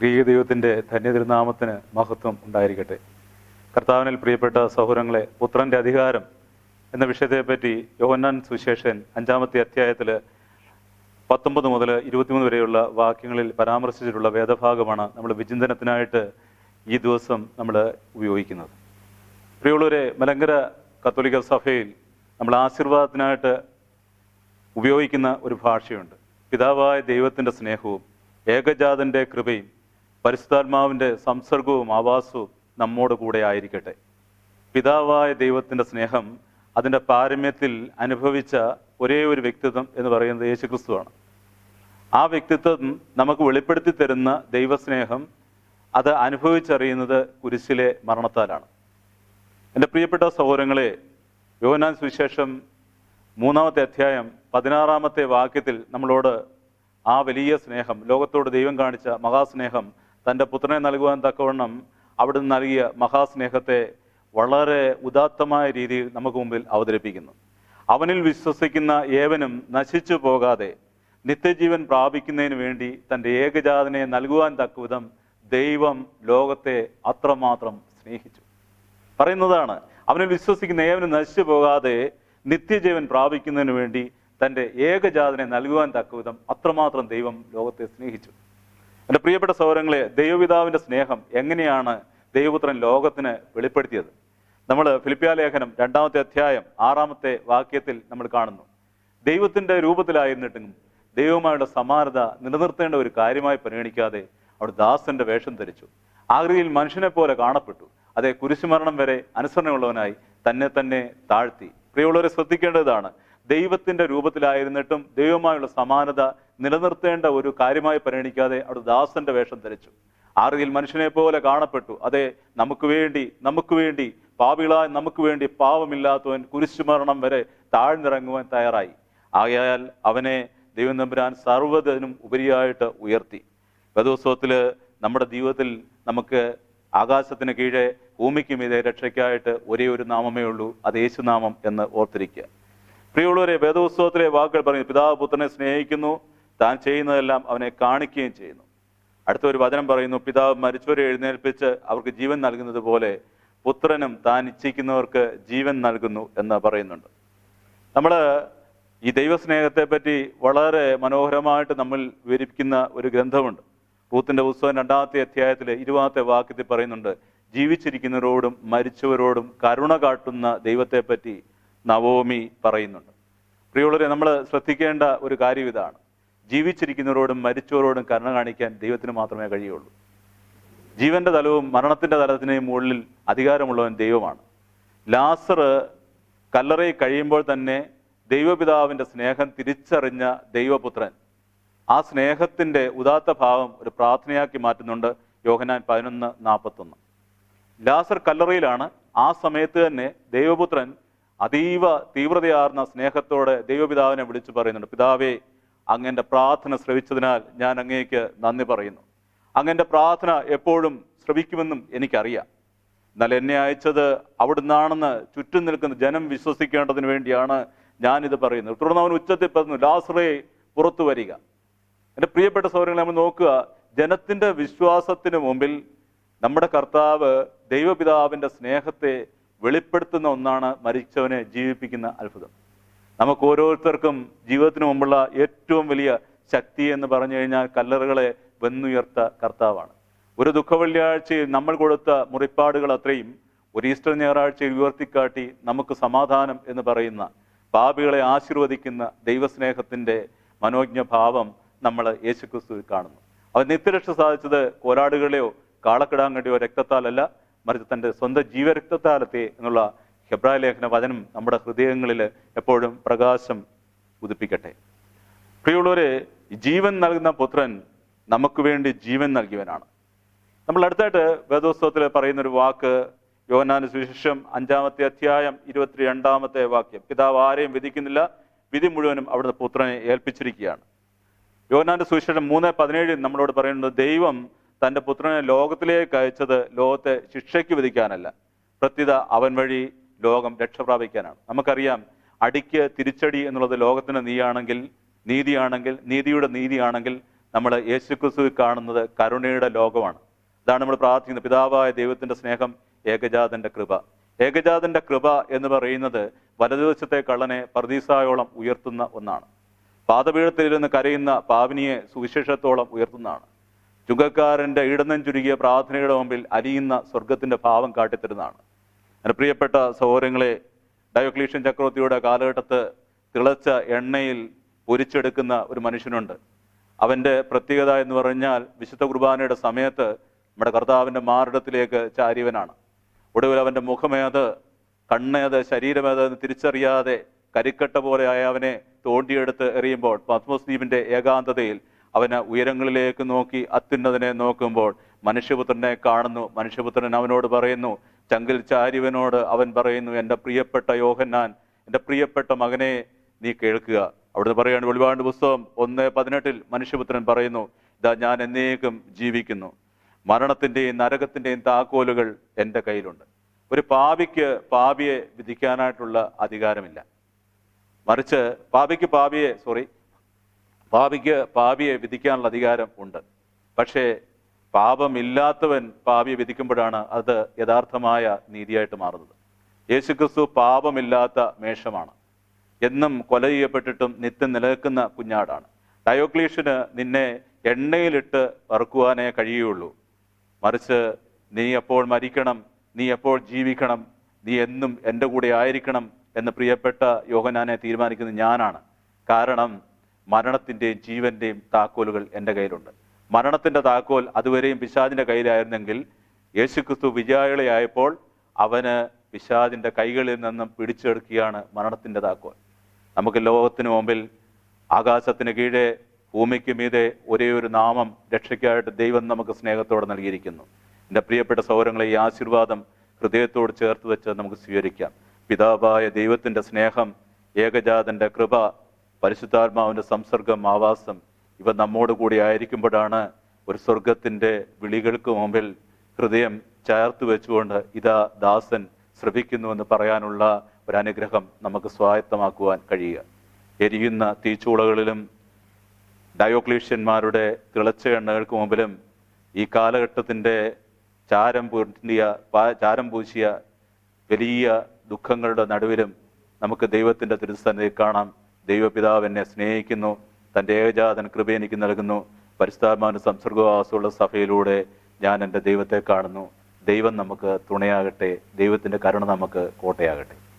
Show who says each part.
Speaker 1: ഗ്രീക ദൈവത്തിന്റെ ധന്യതിരുനാമത്തിന് മഹത്വം ഉണ്ടായിരിക്കട്ടെ. കർത്താവിനിൽ പ്രിയപ്പെട്ട സഹോദരങ്ങളെ പുത്രന്റെ അധികാരം എന്ന വിഷയത്തെപ്പറ്റി യോഹന്നാൻ സുശേഷൻ അഞ്ചാമത്തെ അധ്യായത്തിൽ പത്തൊമ്പത് മുതൽ ഇരുപത്തിമൂന്ന് വരെയുള്ള വാക്യങ്ങളിൽ പരാമർശിച്ചിട്ടുള്ള വേദഭാഗമാണ് നമ്മൾ വിചിന്തനത്തിനായിട്ട് ഈ ദിവസം നമ്മൾ ഉപയോഗിക്കുന്നത്. പ്രിയമുള്ളവരെ മലങ്കര കത്തോലിക്ക സഭയിൽ നമ്മൾ ആശീർവാദത്തിനായിട്ട് ഉപയോഗിക്കുന്ന ഒരു ഭാഷയുണ്ട്. പിതാവായ ദൈവത്തിന്റെ സ്നേഹവും ഏകജാതന്റെ കൃപയും പരിശുദ്ധാത്മാവിന്റെ സംസർഗവും ആവാസവും നമ്മോട് കൂടെ ആയിരിക്കട്ടെ. പിതാവായ ദൈവത്തിന്റെ സ്നേഹം അതിന്റെ പാരമ്യത്തിൽ അനുഭവിച്ച ഒരേ ഒരു വ്യക്തിത്വം എന്ന് പറയുന്നത് യേശുക്രിസ്തുവാണ്. ആ വ്യക്തിത്വം നമുക്ക് വെളിപ്പെടുത്തി തരുന്ന ദൈവസ്നേഹം അത് അനുഭവിച്ചറിയുന്നത് കുരിശിലെ മരണത്താലാണ്. എന്റെ പ്രിയപ്പെട്ട സഹോദരങ്ങളെ യോനാൻ സുവിശേഷം മൂന്നാമത്തെ അധ്യായം പതിനാറാമത്തെ വാക്യത്തിൽ നമ്മളോട് ആ വലിയ സ്നേഹം ലോകത്തോട് ദൈവം കാണിച്ച മഹാസ്നേഹം തന്റെ പുത്രനെ നൽകുവാൻ തക്കവണ്ണം അവിടുന്ന് നൽകിയ മഹാസ്നേഹത്തെ വളരെ ഉദാത്തമായ രീതിയിൽ നമുക്ക് മുമ്പിൽ അവതരിപ്പിക്കുന്നു. അവനിൽ വിശ്വസിക്കുന്ന ഏവനും നശിച്ചു പോകാതെ നിത്യജീവൻ പ്രാപിക്കുന്നതിന് വേണ്ടി തന്റെ ഏകജാതനെ നൽകുവാൻ തക്കവിധം ദൈവം ലോകത്തെ അത്രമാത്രം സ്നേഹിച്ചു. പറയുന്നതാണ് അവനിൽ വിശ്വസിക്കുന്ന ഏവനും നശിച്ചു പോകാതെ നിത്യജീവൻ പ്രാപിക്കുന്നതിന് വേണ്ടി തന്റെ ഏകജാതനെ നൽകുവാൻ തക്കവിധം അത്രമാത്രം ദൈവം ലോകത്തെ സ്നേഹിച്ചു. എന്റെ പ്രിയപ്പെട്ട സൗരങ്ങളെ ദൈവപിതാവിന്റെ സ്നേഹം എങ്ങനെയാണ് ദൈവപുത്രൻ ലോകത്തിന് വെളിപ്പെടുത്തിയത്? നമ്മൾ ഫിലിപ്പിയ ലേഖനം രണ്ടാമത്തെ അധ്യായം ആറാമത്തെ വാക്യത്തിൽ നമ്മൾ കാണുന്നു. ദൈവത്തിന്റെ രൂപത്തിലായിരുന്നിട്ടും ദൈവമായുള്ള സമാനത നിലനിർത്തേണ്ട ഒരു കാര്യമായി പരിഗണിക്കാതെ അവിടെ ദാസന്റെ വേഷം ധരിച്ചു. ആകൃതിയിൽ മനുഷ്യനെ പോലെ കാണപ്പെട്ടു. അതേ കുരിശുമരണം വരെ അനുസരണമുള്ളവനായി തന്നെ തന്നെ താഴ്ത്തി. പ്രിയമുള്ളവരെ ശ്രദ്ധിക്കേണ്ടതാണ് ദൈവത്തിന്റെ രൂപത്തിലായിരുന്നിട്ടും ദൈവമായുള്ള സമാനത നിലനിർത്തേണ്ട ഒരു കാര്യമായി പരിഗണിക്കാതെ അവിടെ ദാസന്റെ വേഷം ധരിച്ചു. ആറിയിൽ മനുഷ്യനെ പോലെ കാണപ്പെട്ടു. അതെ നമുക്ക് വേണ്ടി നമുക്ക് വേണ്ടി പാപികളായ നമുക്ക് വേണ്ടി പാവമില്ലാത്തവൻ കുരിശുമരണം വരെ താഴ്ന്നിറങ്ങുവാൻ തയ്യാറായി. ആകയാൽ അവനെ ദൈവം നമ്പുരാൻ സർവതിനും ഉപരിയായിട്ട് ഉയർത്തി. വേദോത്സവത്തിൽ നമ്മുടെ ജീവിതത്തിൽ നമുക്ക് ആകാശത്തിന് കീഴെ ഭൂമിക്ക് മീതെ രക്ഷയ്ക്കായിട്ട് ഒരേ ഒരു നാമമേ ഉള്ളൂ. അത് യേശുനാമം എന്ന് ഓർത്തിരിക്കുക. പ്രിയമുള്ളവരെ വേദോത്സവത്തിലെ വാക്കുകൾ പറഞ്ഞു പിതാവ് പുത്രനെ സ്നേഹിക്കുന്നു. താൻ ചെയ്യുന്നതെല്ലാം അവനെ കാണിക്കുകയും ചെയ്യുന്നു. അടുത്ത ഒരു വചനം പറയുന്നു പിതാവ് മരിച്ചവരെ എഴുന്നേൽപ്പിച്ച് അവർക്ക് ജീവൻ നൽകുന്നത് പോലെ പുത്രനും താൻ ഇച്ഛിക്കുന്നവർക്ക് ജീവൻ നൽകുന്നു എന്ന് പറയുന്നുണ്ട്. നമ്മൾ ഈ ദൈവസ്നേഹത്തെ പറ്റി വളരെ മനോഹരമായിട്ട് നമ്മൾ വിവരിക്കുന്ന ഒരു ഗ്രന്ഥമുണ്ട്. പൂത്തിന്റെ ഉത്സവം രണ്ടാമത്തെ അധ്യായത്തിലെ ഇരുപതാമത്തെ വാക്യത്തിൽ പറയുന്നുണ്ട് ജീവിച്ചിരിക്കുന്നവരോടും മരിച്ചവരോടും കരുണ കാട്ടുന്ന ദൈവത്തെ പറ്റി നവോമി പറയുന്നുണ്ട്. പ്രിയുള്ളവരെ നമ്മൾ ശ്രദ്ധിക്കേണ്ട ഒരു കാര്യം ഇതാണ്. ജീവിച്ചിരിക്കുന്നവരോടും മരിച്ചവരോടും കരുണ കാണിക്കാൻ ദൈവത്തിന് മാത്രമേ കഴിയുള്ളൂ. ജീവന്റെ തലവും മരണത്തിന്റെ തലത്തിനെയും മുകളിൽ അധികാരമുള്ളവൻ ദൈവമാണ്. ലാസർ കല്ലറയിൽ കഴിയുമ്പോൾ തന്നെ ദൈവപിതാവിന്റെ സ്നേഹം തിരിച്ചറിഞ്ഞ ദൈവപുത്രൻ. ആ സ്നേഹത്തിന്റെ ഉദാത്ത ഭാവം ഒരു പ്രാർത്ഥനയാക്കി മാറ്റുന്നുണ്ട് യോഹനാൻ പതിനൊന്ന് നാൽപ്പത്തൊന്ന്. ലാസർ കല്ലറയിലാണ് ആ സമയത്ത് തന്നെ ദൈവപുത്രൻ അതീവ തീവ്രതയാർന്ന സ്നേഹത്തോടെ ദൈവപിതാവിനെ വിളിച്ചു പറയുന്നുണ്ട് പിതാവേ അങ്ങന്റെ പ്രാർത്ഥന ശ്രവിച്ചതിനാൽ ഞാൻ അങ്ങേക്ക് നന്ദി പറയുന്നു. അങ്ങന്റെ പ്രാർത്ഥന എപ്പോഴും ശ്രവിക്കുമെന്നും എനിക്കറിയാം. എന്നാൽ എന്നെ അയച്ചത് അവിടുന്നാണെന്ന് ചുറ്റും നിൽക്കുന്ന ജനം വിശ്വസിക്കേണ്ടതിന് വേണ്ടിയാണ് ഞാനിത് പറയുന്നത്. തുടർന്ന് അവൻ ഉച്ചത്തിൽ പറഞ്ഞു ലാസറേ പുറത്തു വരിക. എന്റെ പ്രിയപ്പെട്ട സൗകര്യങ്ങൾ നമ്മൾ നോക്കുക ജനത്തിന്റെ വിശ്വാസത്തിന് മുമ്പിൽ നമ്മുടെ കർത്താവ് ദൈവപിതാവിന്റെ സ്നേഹത്തെ വെളിപ്പെടുത്തുന്ന ഒന്നാണ് മരിച്ചവനെ ജീവിപ്പിക്കുന്ന അത്ഭുതം. നമുക്ക് ഓരോരുത്തർക്കും ജീവിതത്തിന് മുമ്പുള്ള ഏറ്റവും വലിയ ശക്തി എന്ന് പറഞ്ഞു കഴിഞ്ഞാൽ കല്ലറുകളെ വെന്നുയർത്ത കർത്താവാണ്. ഒരു ദുഃഖ വെള്ളിയാഴ്ചയിൽ നമ്മൾ കൊടുത്ത മുറിപ്പാടുകൾ അത്രയും ഒരു ഈസ്റ്റർ ഞായറാഴ്ചയിൽ ഉയർത്തിക്കാട്ടി നമുക്ക് സമാധാനം എന്ന് പറയുന്ന പാപികളെ ആശീർവദിക്കുന്ന ദൈവസ്നേഹത്തിന്റെ മനോജ്ഞ ഭാവം നമ്മൾ യേശുക്രിസ്തു കാണുന്നു. അവൻ നിത്യരക്ഷ സാധിച്ചത് കോലാടുകളെയോ കാളക്കിടാങ്കടിയോ രക്തത്താലല്ല മറിച്ച് തന്റെ സ്വന്തം ജീവരക്തത്താലത്തെ എന്നുള്ള ഹെബ്രായ ലേഖന വചനം നമ്മുടെ ഹൃദയങ്ങളിൽ എപ്പോഴും പ്രകാശം ഉദിപ്പിക്കട്ടെ. പ്രിയമുള്ളവരെ ജീവൻ നൽകുന്ന പുത്രൻ നമുക്ക് വേണ്ടി ജീവൻ നൽകിയവനാണ്. നമ്മൾ അടുത്തായിട്ട് വേദോത്സവത്തിൽ പറയുന്നൊരു വാക്ക് യോഹനാന സുവിശേഷം അഞ്ചാമത്തെ അധ്യായം ഇരുപത്തി രണ്ടാമത്തെ വാക്യം. പിതാവ് ആരെയും വിധിക്കുന്നില്ല വിധി മുഴുവനും അവിടുന്ന് പുത്രനെ ഏൽപ്പിച്ചിരിക്കുകയാണ്. യോഹനാന്റെ സുവിശേഷം മൂന്ന് പതിനേഴിൽ നമ്മളോട് പറയുന്നത് ദൈവം തന്റെ പുത്രനെ ലോകത്തിലേക്ക് അയച്ചത് ലോകത്തെ ശിക്ഷയ്ക്ക് വിധിക്കാനല്ല പ്രത്യുത അവൻ വഴി ലോകം രക്ഷപ്രാപിക്കാനാണ് നമുക്കറിയാം അടിക്ക് തിരിച്ചടി എന്നുള്ളത് ലോകത്തിന് നീയാണെങ്കിൽ നീതിയാണെങ്കിൽ നീതിയുടെ നീതിയാണെങ്കിൽ നമ്മൾ യേശുക്രിസ്തു കാണുന്നത് കരുണയുടെ ലോകമാണ്. അതാണ് നമ്മൾ പ്രാർത്ഥിക്കുന്നത്. പിതാവായ ദൈവത്തിന്റെ സ്നേഹം ഏകജാതന്റെ കൃപ. ഏകജാതന്റെ കൃപ എന്ന് പറയുന്നത് വലതുവശത്തെ കള്ളനെ പ്രതിസായോളം ഉയർത്തുന്ന ഒന്നാണ്. പാതപീഠത്തിലിരുന്ന് കരയുന്ന പാവിനിയെ സുവിശേഷത്തോളം ഉയർത്തുന്നതാണ്. ചുങ്കക്കാരന്റെ ഇടനം ചുരുങ്ങിയ പ്രാർത്ഥനയുടെ മുമ്പിൽ അലിയുന്ന സ്വർഗത്തിന്റെ ഭാവം കാട്ടിത്തരുന്നതാണ്. എന്റെ പ്രിയപ്പെട്ട സഹോദരങ്ങളെ ഡയോക്ലീഷ്യൻ ചക്രവർത്തിയുടെ കാലഘട്ടത്ത് തിളച്ച എണ്ണയിൽ പൊരിച്ചെടുക്കുന്ന ഒരു മനുഷ്യനുണ്ട്. അവന്റെ പ്രത്യേകത എന്ന് പറഞ്ഞാൽ വിശുദ്ധ കുർബാനയുടെ സമയത്ത് നമ്മുടെ കർത്താവിന്റെ മാറിടത്തിലേക്ക് ചാരിയവനാണ്. ഒടുവിൽ അവന്റെ മുഖമേത് കണ്ണേത് ശരീരമേത് എന്ന് തിരിച്ചറിയാതെ കരിക്കട്ട പോലെ ആയ അവനെ തോണ്ടിയെടുത്ത് എറിയുമ്പോൾ പത്മോസ് ദ്വീപിന്റെ ഏകാന്തതയിൽ അവനെ ഉയരങ്ങളിലേക്ക് നോക്കി അത്യുന്നതനെ നോക്കുമ്പോൾ മനുഷ്യപുത്രനെ കാണുന്നു മനുഷ്യപുത്രൻ അവനോട് പറയുന്നു ചങ്കിൽ ചാരിവനോട് അവൻ പറയുന്നു എന്റെ പ്രിയപ്പെട്ട യോഹന്നാൻ എന്റെ പ്രിയപ്പെട്ട മകനെ നീ കേൾക്കുക. അവിടുന്ന് പറയുകയാണ് വെളിപാട് പുസ്തകം ഒന്ന് പതിനെട്ടിൽ മനുഷ്യപുത്രൻ പറയുന്നു ഇതാ ഞാൻ എന്നേക്കും ജീവിക്കുന്നു. മരണത്തിന്റെയും നരകത്തിന്റെയും താക്കോലുകൾ എന്റെ കയ്യിലുണ്ട്. ഒരു പാപിക്ക് പാപിയെ വിധിക്കാനായിട്ടുള്ള അധികാരമില്ല. മറിച്ച് പാപിക്ക് പാപിയെ സോറി പാപിക്ക് പാപിയെ വിധിക്കാനുള്ള അധികാരം ഉണ്ട്. പക്ഷേ പാപമില്ലാത്തവൻ പാപിയെ വിധിക്കുമ്പോഴാണ് അത് യഥാർത്ഥമായ നീതിയായിട്ട് മാറുന്നത്. യേശുക്രിസ്തു പാപമില്ലാത്ത മേഷമാണ്. എന്നും കൊല ചെയ്യപ്പെട്ടിട്ടും നിത്യം നിലനിൽക്കുന്ന കുഞ്ഞാടാണ്. ഡയോക്ലീഷിന് നിന്നെ എണ്ണയിലിട്ട് വറുക്കുവാനേ കഴിയുള്ളൂ മറിച്ച് നീ എപ്പോൾ മരിക്കണം നീ എപ്പോൾ ജീവിക്കണം നീ എന്നും എന്റെ കൂടെ ആയിരിക്കണം എന്ന് പ്രിയപ്പെട്ട യോഹനാനെ തീരുമാനിക്കുന്നത് ഞാനാണ്. കാരണം മരണത്തിന്റെയും ജീവന്റെയും താക്കോലുകൾ എന്റെ കയ്യിലുണ്ട്. മരണത്തിന്റെ താക്കോൽ അതുവരെയും പിശാദിന്റെ കയ്യിലായിരുന്നെങ്കിൽ യേശുക്രിസ്തു വിജയാളിയായപ്പോൾ അവന് പിശാദിന്റെ കൈകളിൽ നിന്നും പിടിച്ചെടുക്കുകയാണ് മരണത്തിന്റെ താക്കോൽ. നമുക്ക് ലോകത്തിന് മുമ്പിൽ ആകാശത്തിന് കീഴെ ഭൂമിക്ക് മീതെ ഒരേ ഒരു നാമം രക്ഷയ്ക്കായിട്ട് ദൈവം നമുക്ക് സ്നേഹത്തോടെ നൽകിയിരിക്കുന്നു. എന്റെ പ്രിയപ്പെട്ട സൗരങ്ങളെ ഈ ആശീർവാദം ഹൃദയത്തോട് ചേർത്ത് വെച്ച് നമുക്ക് സ്വീകരിക്കാം. പിതാവായ ദൈവത്തിന്റെ സ്നേഹം ഏകജാതന്റെ കൃപ പരിശുദ്ധാത്മാവിന്റെ സംസർഗം ആവാസം ഇവ നമ്മോട് കൂടി ആയിരിക്കുമ്പോഴാണ് ഒരു സ്വർഗത്തിന്റെ വിളികൾക്ക് മുമ്പിൽ ഹൃദയം ചേർത്ത് വെച്ചുകൊണ്ട് ഇതാ ദാസൻ ശ്രവിക്കുന്നുവെന്ന് പറയാനുള്ള ഒരു അനുഗ്രഹം നമുക്ക് സ്വായത്തമാക്കുവാൻ കഴിയുക. എരിയുന്ന തീച്ചൂളകളിലും ഡയോക്ലീഷ്യന്മാരുടെ തിളച്ച എണ്ണകൾക്ക് മുമ്പിലും ഈ കാലഘട്ടത്തിന്റെ ചാരം പൂട്ടിയ ചാരം പൂശിയ വലിയ ദുഃഖങ്ങളുടെ നടുവിലും നമുക്ക് ദൈവത്തിന്റെ തിരുസന്നിധി കാണാം. ദൈവപിതാവ് എന്നെ സ്നേഹിക്കുന്നു. തന്റെ ഏകജാതൻ കൃപ എനിക്ക് നൽകുന്നു. പരിസ്ഥാപന സംസർഗവാസമുള്ള സഭയിലൂടെ ഞാൻ എന്റെ ദൈവത്തെ കാണുന്നു. ദൈവം നമുക്ക് തുണയാകട്ടെ. ദൈവത്തിന്റെ കരുണ നമുക്ക് കോട്ടയാകട്ടെ.